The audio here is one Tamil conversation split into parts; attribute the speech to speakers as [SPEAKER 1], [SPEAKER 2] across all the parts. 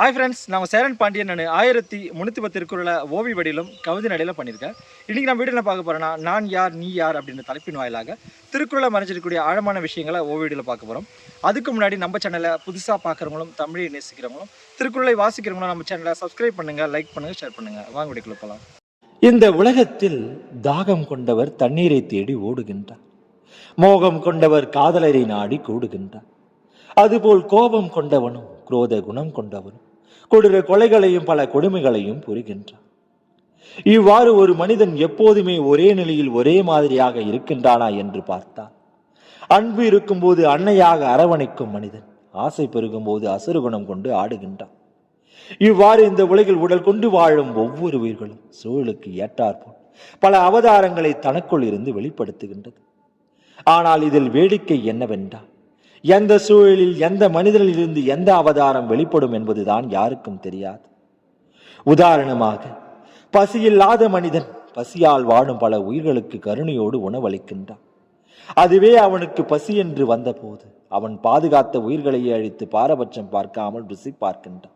[SPEAKER 1] ஹாய் ஃப்ரெண்ட்ஸ் நான் சேரன் பாண்டியன் நான் ஆயிரத்தி முந்நூற்றி பத்து திருக்குறளை ஓவி வடிலும் கவிதை நடையில் பண்ணியிருக்கேன் இன்றைக்கி நான் வீடியோவில் பார்க்க போகிறேன்னா நான் யார் நீ யார் அப்படின்ற தலைப்பின் வாயிலாக திருக்குறளை மறைஞ்சிருக்கக்கூடிய ஆழமான விஷயங்களை ஓவியடியில் பார்க்க போகிறோம் அதுக்கு முன்னாடி நம்ம சேனலை புதுசாக பார்க்குறவங்களும் தமிழை நேசிக்கிறவங்களும் திருக்குறளை வாசிக்கிறவங்களும் நம்ம சேனலை சப்ஸ்கிரைப் பண்ணுங்கள் லைக் பண்ணுங்கள் ஷேர் பண்ணுங்கள் வாங்க வீட்டுக்குள்ள போகலாம்
[SPEAKER 2] இந்த உலகத்தில் தாகம் கொண்டவர் தண்ணீரை தேடி ஓடுகின்றார் மோகம் கொண்டவர் காதலரை நாடி கூடுகின்றார் அதுபோல் கோபம் கொண்டவனும் குரோத குணம் கொண்டவனும் கொடுகிற கொலைகளையும் பல கொடுமைகளையும் புரிகின்றான் இவ்வாறு ஒரு மனிதன் எப்போதுமே ஒரே நிலையில் ஒரே மாதிரியாக இருக்கின்றானா என்று பார்த்தால் அன்பு இருக்கும்போது அன்னையாக அரவணைக்கும் மனிதன் ஆசை பெருகும் போது அசுரகுணம் கொண்டு ஆடுகின்றான் இவ்வாறு இந்த உலகில் உடல் கொண்டு வாழும் ஒவ்வொரு உயிர்களும் சூழலுக்கு ஏற்றாற்போல் பல அவதாரங்களை தனக்குள் இருந்து வெளிப்படுத்துகின்றது ஆனால் இதில் வேடிக்கை என்னவென்றால் எந்த சூழலில் எந்த மனிதரிலிருந்து எந்த அவதாரம் வெளிப்படும் என்பதுதான் யாருக்கும் தெரியாது உதாரணமாக பசியில்லாத மனிதன் பசியால் வாடும் பல உயிர்களுக்கு கருணையோடு உணவளிக்கின்றான் அதுவே அவனுக்கு பசி என்று வந்தபோது அவன் பாதுகாத்த உயிர்களையே அழித்து பாரபட்சம் பார்க்காமல் ருசி பார்க்கின்றான்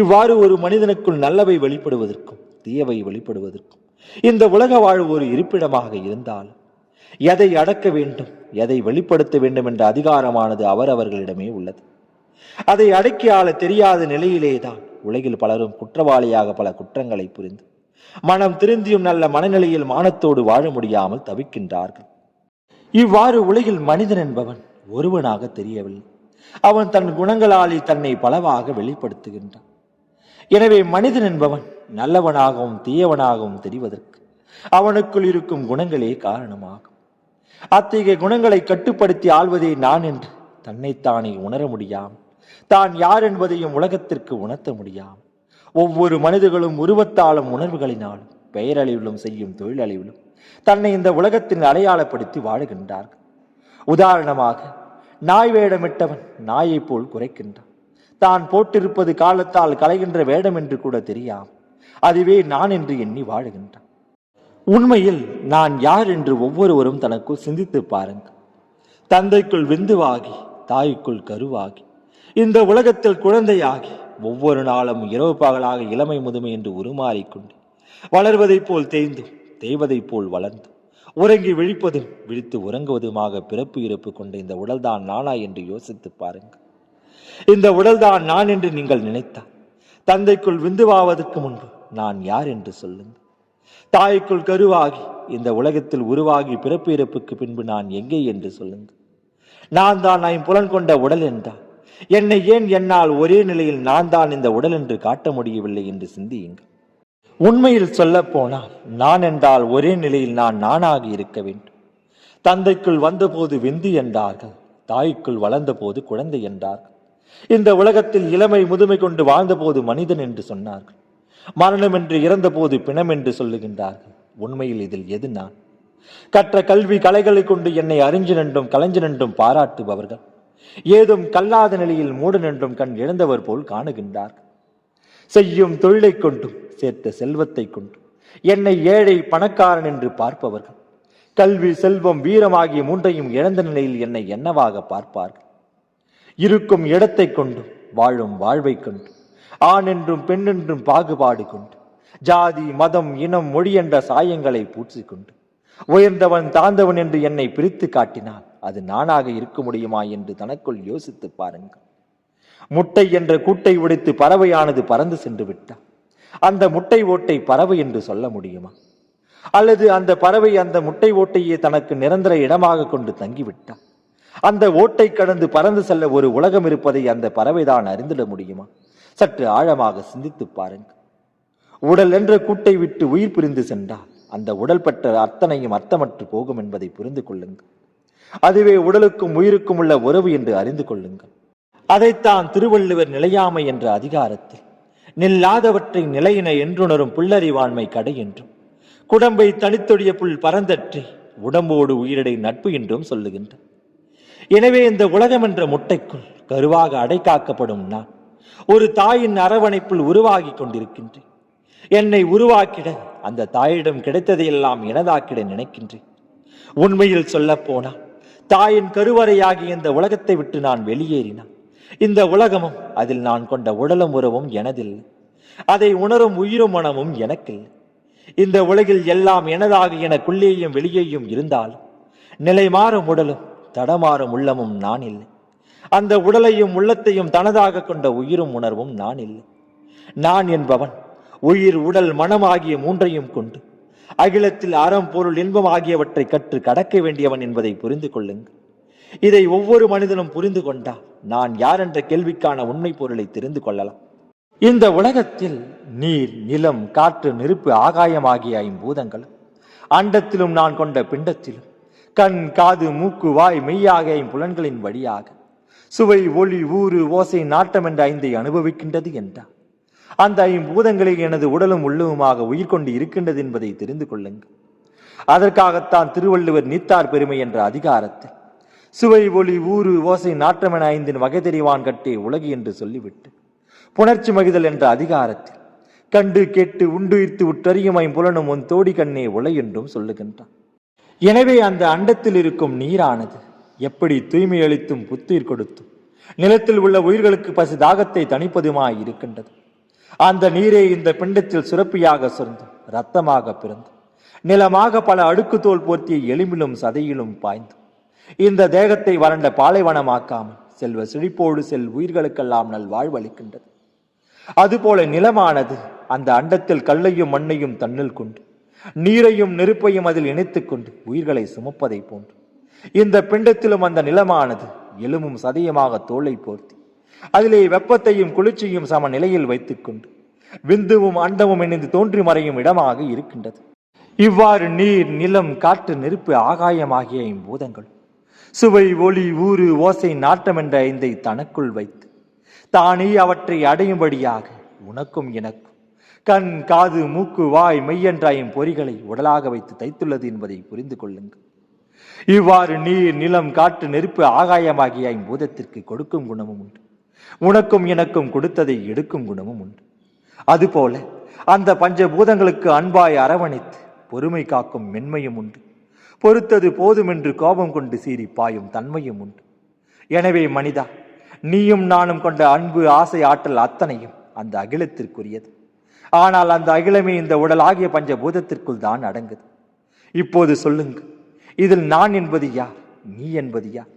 [SPEAKER 2] இவ்வாறு ஒரு மனிதனுக்குள் நல்லவை வெளிப்படுவதற்கும் தீயவை வெளிப்படுவதற்கும் இந்த உலக வாழ்வு ஒரு இருப்பிடமாக இருந்தாலும் எதை அடக்க வேண்டும் எதை வெளிப்படுத்த வேண்டும் என்ற அதிகாரமானது அவர் அவர்களிடமே உள்ளது அதை அடக்கி ஆள தெரியாத நிலையிலேதான் தான் உலகில் பலரும் குற்றவாளியாக பல குற்றங்களை புரிந்து மனம் திருந்தியும் நல்ல மனநிலையில் மானத்தோடு வாழ முடியாமல் தவிக்கின்றார்கள் இவ்வாறு உலகில் மனிதன் என்பவன் ஒருவனாக தெரியவில்லை அவன் தன் குணங்களாலே தன்னை பலவாக வெளிப்படுத்துகின்றான் எனவே மனிதன் என்பவன் நல்லவனாகவும் தீயவனாகவும் தெரிவதற்கு அவனுக்குள் இருக்கும் குணங்களே காரணமாகும் அத்தகைய குணங்களை கட்டுப்படுத்தி ஆள்வதே நான் என்று தன்னைத்தானே உணர முடியாம் தான் யார் என்பதையும் உலகத்திற்கு உணர்த்த முடியாம் ஒவ்வொரு மனிதர்களும் உருவத்தாலும் உணர்வுகளினாலும் பெயரழிவிலும் செய்யும் தொழிலழிவிலும் தன்னை இந்த உலகத்தின் அடையாளப்படுத்தி வாழுகின்றார்கள் உதாரணமாக நாய் வேடமிட்டவன் நாயைப் போல் குறைக்கின்றான் தான் போட்டிருப்பது காலத்தால் கலைகின்ற வேடம் என்று கூட தெரியாம் அதுவே நான் என்று எண்ணி வாழுகின்றான் உண்மையில் நான் யார் என்று ஒவ்வொருவரும் தனக்குள் சிந்தித்து பாருங்கள் தந்தைக்குள் விந்துவாகி தாய்க்குள் கருவாகி இந்த உலகத்தில் குழந்தையாகி ஒவ்வொரு நாளும் இரவு பகலாக இளமை முதுமை என்று உருமாறிக்கொண்டு வளர்வதைப் போல் தேய்ந்தும் தேய்வதைப் போல் வளர்ந்தும் உறங்கி விழிப்பதும் விழித்து உறங்குவதுமாக பிறப்பு இறப்பு கொண்ட இந்த உடல்தான் நானா என்று யோசித்து பாருங்கள் இந்த உடல்தான் நான் என்று நீங்கள் நினைத்தால் தந்தைக்குள் விந்துவாவதற்கு முன்பு நான் யார் என்று சொல்லுங்கள் தாய்க்குள் கருவாகி இந்த உலகத்தில் உருவாகி பிறப்பு இறப்புக்கு பின்பு நான் எங்கே என்று சொல்லுங்கள் நான் தான் நான் புலன் கொண்ட உடல் என்றான் என்னை ஏன் என்னால் ஒரே நிலையில் நான் தான் இந்த உடல் என்று காட்ட முடியவில்லை என்று சிந்தியுங்கள் உண்மையில் சொல்ல போனால் நான் என்றால் ஒரே நிலையில் நான் நானாக இருக்க வேண்டும் தந்தைக்குள் வந்தபோது விந்து என்றார்கள் தாய்க்குள் வளர்ந்தபோது குழந்தை என்றார்கள் இந்த உலகத்தில் இளமை முதுமை கொண்டு வாழ்ந்தபோது மனிதன் என்று சொன்னார்கள் மரணம் என்று இறந்தபோது பிணம் என்று சொல்லுகின்றார்கள் உண்மையில் இதில் எது நான் கற்ற கல்வி கலைகளை கொண்டு என்னை அறிஞ்சு கலைஞ்சு நின்றும் பாராட்டுபவர்கள் ஏதும் கல்லாத நிலையில் நின்றும் கண் இழந்தவர் போல் காணுகின்றார்கள் செய்யும் தொழிலை கொண்டும் சேர்த்த செல்வத்தை கொண்டும் என்னை ஏழை பணக்காரன் என்று பார்ப்பவர்கள் கல்வி செல்வம் வீரம் ஆகிய மூன்றையும் இழந்த நிலையில் என்னை என்னவாக பார்ப்பார்கள் இருக்கும் இடத்தை கொண்டும் வாழும் வாழ்வை கொண்டும் ஆண் என்றும் பெண் என்றும் பாகுபாடு கொண்டு ஜாதி மதம் இனம் மொழி என்ற சாயங்களை பூசிக்கொண்டு உயர்ந்தவன் தாழ்ந்தவன் என்று என்னை பிரித்து காட்டினால் அது நானாக இருக்க முடியுமா என்று தனக்குள் யோசித்து பாருங்கள் முட்டை என்ற கூட்டை உடைத்து பறவையானது பறந்து சென்று விட்டால் அந்த முட்டை ஓட்டை பறவை என்று சொல்ல முடியுமா அல்லது அந்த பறவை அந்த முட்டை ஓட்டையே தனக்கு நிரந்தர இடமாக கொண்டு தங்கிவிட்டால் அந்த ஓட்டை கடந்து பறந்து செல்ல ஒரு உலகம் இருப்பதை அந்த பறவைதான் அறிந்திட முடியுமா சற்று ஆழமாக சிந்தித்து பாருங்கள் உடல் என்ற கூட்டை விட்டு உயிர் பிரிந்து சென்றால் அந்த உடல் பெற்ற அத்தனையும் அர்த்தமற்று போகும் என்பதை புரிந்து கொள்ளுங்கள் அதுவே உடலுக்கும் உயிருக்கும் உள்ள உறவு என்று அறிந்து கொள்ளுங்கள் அதைத்தான் திருவள்ளுவர் நிலையாமை என்ற அதிகாரத்தில் நில்லாதவற்றை நிலையின என்றுணரும் புல்லறிவாண்மை கடை என்றும் குடம்பை தனித்தொடிய புல் பரந்தற்றி உடம்போடு உயிரடை நட்பு என்றும் சொல்லுகின்றார் எனவே இந்த உலகம் என்ற முட்டைக்குள் கருவாக அடைக்காக்கப்படும் நான் ஒரு தாயின் அரவணைப்பில் உருவாகி கொண்டிருக்கின்றேன் என்னை உருவாக்கிட அந்த தாயிடம் கிடைத்ததையெல்லாம் எனதாக்கிட நினைக்கின்றேன் உண்மையில் போனால் தாயின் கருவறையாகி இந்த உலகத்தை விட்டு நான் வெளியேறினான் இந்த உலகமும் அதில் நான் கொண்ட உடலும் உறவும் எனதில்லை அதை உணரும் உயிரும் மனமும் எனக்கில்லை இந்த உலகில் எல்லாம் எனதாக எனக்குள்ளேயும் வெளியேயும் இருந்தாலும் நிலை மாறும் உடலும் தடமாறும் உள்ளமும் நான் இல்லை அந்த உடலையும் உள்ளத்தையும் தனதாக கொண்ட உயிரும் உணர்வும் நான் இல்லை நான் என்பவன் உயிர் உடல் மனம் ஆகிய மூன்றையும் கொண்டு அகிலத்தில் அறம் பொருள் இன்பம் ஆகியவற்றை கற்று கடக்க வேண்டியவன் என்பதை புரிந்து கொள்ளுங்கள் இதை ஒவ்வொரு மனிதனும் புரிந்து கொண்டால் நான் யார் என்ற கேள்விக்கான உண்மை பொருளை தெரிந்து கொள்ளலாம் இந்த உலகத்தில் நீர் நிலம் காற்று நெருப்பு ஆகாயம் ஆகிய ஐம்பூதங்களும் அண்டத்திலும் நான் கொண்ட பிண்டத்திலும் கண் காது மூக்கு வாய் மெய்யாக புலன்களின் வழியாக சுவை ஒளி ஊறு ஓசை நாட்டம் என்ற ஐந்தை அனுபவிக்கின்றது என்றார் அந்த ஐம்பூதங்களை எனது உடலும் உள்ளுமாக உயிர் கொண்டு இருக்கின்றது என்பதை தெரிந்து கொள்ளுங்கள் அதற்காகத்தான் திருவள்ளுவர் நீத்தார் பெருமை என்ற அதிகாரத்தில் சுவை ஒளி ஊறு ஓசை என ஐந்தின் வகை தெரிவான் கட்டே உலகி என்று சொல்லிவிட்டு புணர்ச்சி மகிதல் என்ற அதிகாரத்தில் கண்டு கேட்டு உண்டுயிர்த்து உற்றறியும் ஐம்புலனும் உன் தோடி கண்ணே உலை என்றும் சொல்லுகின்றான் எனவே அந்த அண்டத்தில் இருக்கும் நீரானது எப்படி தூய்மை அளித்தும் புத்துயிர் கொடுத்தும் நிலத்தில் உள்ள உயிர்களுக்கு பசி தாகத்தை தணிப்பதுமாய் இருக்கின்றது அந்த நீரே இந்த பிண்டத்தில் சுரப்பியாக சுரந்து இரத்தமாக பிறந்து நிலமாக பல அடுக்கு தோல் போர்த்திய எலும்பிலும் சதையிலும் பாய்ந்து இந்த தேகத்தை வறண்ட பாலைவனமாக்காமல் செல்வ செழிப்போடு செல் உயிர்களுக்கெல்லாம் நல்வாழ்வளிக்கின்றது அதுபோல நிலமானது அந்த அண்டத்தில் கல்லையும் மண்ணையும் தன்னில் கொண்டு நீரையும் நெருப்பையும் அதில் இணைத்துக்கொண்டு உயிர்களை சுமப்பதை போன்று இந்த பிண்டத்திலும் அந்த நிலமானது எலும்பும் சதியமாக தோலை போர்த்தி அதிலே வெப்பத்தையும் குளிர்ச்சியும் சம நிலையில் வைத்துக் கொண்டு விந்துவும் அண்டமும் இணைந்து தோன்றி மறையும் இடமாக இருக்கின்றது இவ்வாறு நீர் நிலம் காற்று நெருப்பு ஆகாயம் ஆகிய இம்பூதங்கள் சுவை ஒளி ஊறு ஓசை நாட்டம் என்ற ஐந்தை தனக்குள் வைத்து தானே அவற்றை அடையும்படியாக உனக்கும் எனக்கும் கண் காது மூக்கு வாய் மெய்யன்றாயும் பொறிகளை உடலாக வைத்து தைத்துள்ளது என்பதை புரிந்து கொள்ளுங்கள் இவ்வாறு நீர் நிலம் காற்று நெருப்பு ஆகாயமாகிய ஐம்பூதத்திற்கு கொடுக்கும் குணமும் உண்டு உனக்கும் எனக்கும் கொடுத்ததை எடுக்கும் குணமும் உண்டு அதுபோல அந்த பஞ்சபூதங்களுக்கு அன்பாய் அரவணைத்து பொறுமை காக்கும் மென்மையும் உண்டு பொறுத்தது போதுமென்று கோபம் கொண்டு சீறி பாயும் தன்மையும் உண்டு எனவே மனிதா நீயும் நானும் கொண்ட அன்பு ஆசை ஆற்றல் அத்தனையும் அந்த அகிலத்திற்குரியது ஆனால் அந்த அகிலமே இந்த உடல் ஆகிய பஞ்சபூதத்திற்குள் தான் அடங்குது இப்போது சொல்லுங்கள் இதில் நான் என்பது யார் நீ என்பது யார்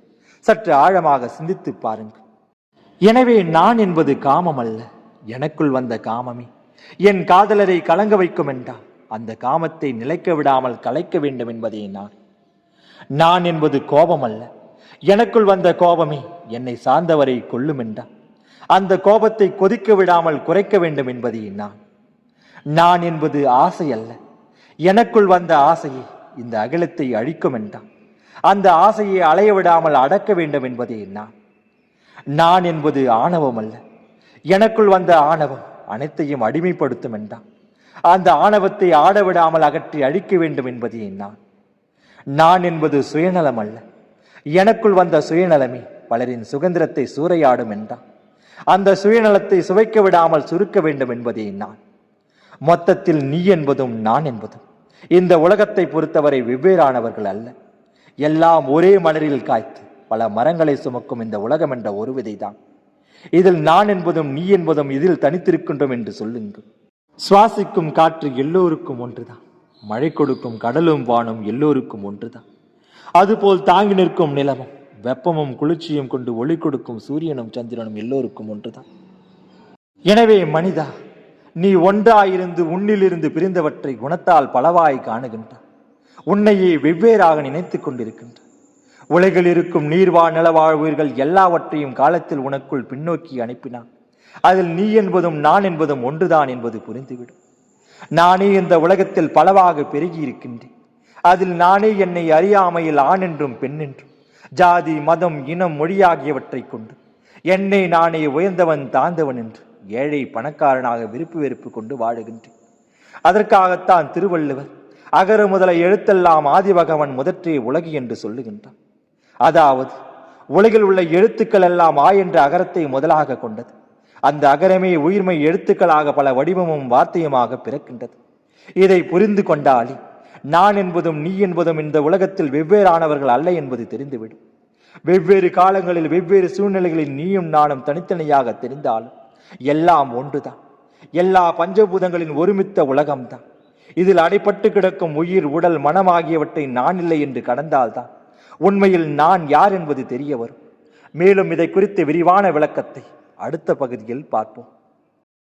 [SPEAKER 2] சற்று ஆழமாக சிந்தித்து பாருங்கள் எனவே நான் என்பது காமம் அல்ல எனக்குள் வந்த காமமே என் காதலரை கலங்க வைக்கும் என்றால் அந்த காமத்தை நிலைக்க விடாமல் கலைக்க வேண்டும் என்பதே நான் நான் என்பது கோபம் அல்ல எனக்குள் வந்த கோபமே என்னை சார்ந்தவரை கொள்ளும் என்றால் அந்த கோபத்தை கொதிக்க விடாமல் குறைக்க வேண்டும் என்பதே நான் நான் என்பது ஆசை அல்ல எனக்குள் வந்த ஆசையை இந்த அகிலத்தை அழிக்கும் என்றான் அந்த ஆசையை அலைய விடாமல் அடக்க வேண்டும் என்பதே நான் நான் என்பது ஆணவம் அல்ல எனக்குள் வந்த ஆணவம் அனைத்தையும் அடிமைப்படுத்தும் என்றான் அந்த ஆணவத்தை ஆட விடாமல் அகற்றி அழிக்க வேண்டும் என்பதே நான் நான் என்பது சுயநலம் அல்ல எனக்குள் வந்த சுயநலமே பலரின் சுதந்திரத்தை சூறையாடும் என்றான் அந்த சுயநலத்தை சுவைக்க விடாமல் சுருக்க வேண்டும் என்பதே நான் மொத்தத்தில் நீ என்பதும் நான் என்பதும் இந்த உலகத்தை பொறுத்தவரை வெவ்வேறானவர்கள் அல்ல எல்லாம் ஒரே மலரில் காய்த்து பல மரங்களை சுமக்கும் இந்த உலகம் என்ற ஒரு விதைதான் இதில் நான் என்பதும் நீ என்பதும் இதில் தனித்திருக்கின்றோம் என்று சொல்லுங்கள் சுவாசிக்கும் காற்று எல்லோருக்கும் ஒன்றுதான் மழை கொடுக்கும் கடலும் வானும் எல்லோருக்கும் ஒன்றுதான் அதுபோல் தாங்கி நிற்கும் நிலமும் வெப்பமும் குளிர்ச்சியும் கொண்டு ஒளி கொடுக்கும் சூரியனும் சந்திரனும் எல்லோருக்கும் ஒன்றுதான் எனவே மனிதா நீ ஒன்றாயிருந்து உன்னிலிருந்து பிரிந்தவற்றை குணத்தால் பலவாய் காணுகின்ற உன்னையே வெவ்வேறாக நினைத்து கொண்டிருக்கின்ற உலகில் இருக்கும் நீர்வா நிலவாழ் உயிர்கள் எல்லாவற்றையும் காலத்தில் உனக்குள் பின்னோக்கி அனுப்பினான் அதில் நீ என்பதும் நான் என்பதும் ஒன்றுதான் என்பது புரிந்துவிடும் நானே இந்த உலகத்தில் பலவாக பெருகி இருக்கின்றேன் அதில் நானே என்னை அறியாமையில் ஆண் என்றும் பெண் என்றும் ஜாதி மதம் இனம் மொழி ஆகியவற்றை கொண்டு என்னை நானே உயர்ந்தவன் தாழ்ந்தவன் என்று ஏழை பணக்காரனாக விருப்பு வெறுப்பு கொண்டு வாழுகின்றேன் அதற்காகத்தான் திருவள்ளுவர் அகர முதல எழுத்தெல்லாம் ஆதிபகவன் முதற்றே உலகி என்று சொல்லுகின்றான் அதாவது உலகில் உள்ள எழுத்துக்கள் எல்லாம் ஆ என்ற அகரத்தை முதலாக கொண்டது அந்த அகரமே உயிர்மை எழுத்துக்களாக பல வடிவமும் வார்த்தையுமாக பிறக்கின்றது இதை புரிந்து கொண்டாலே நான் என்பதும் நீ என்பதும் இந்த உலகத்தில் வெவ்வேறானவர்கள் அல்ல என்பது தெரிந்துவிடும் வெவ்வேறு காலங்களில் வெவ்வேறு சூழ்நிலைகளில் நீயும் நானும் தனித்தனியாக தெரிந்தாலும் எல்லாம் ஒன்றுதான் எல்லா பஞ்சபூதங்களின் ஒருமித்த உலகம்தான் இதில் அடைப்பட்டு கிடக்கும் உயிர் உடல் மனம் ஆகியவற்றை நான் இல்லை என்று கடந்தால்தான் உண்மையில் நான் யார் என்பது தெரிய வரும் மேலும் இதை குறித்து விரிவான விளக்கத்தை அடுத்த பகுதியில் பார்ப்போம்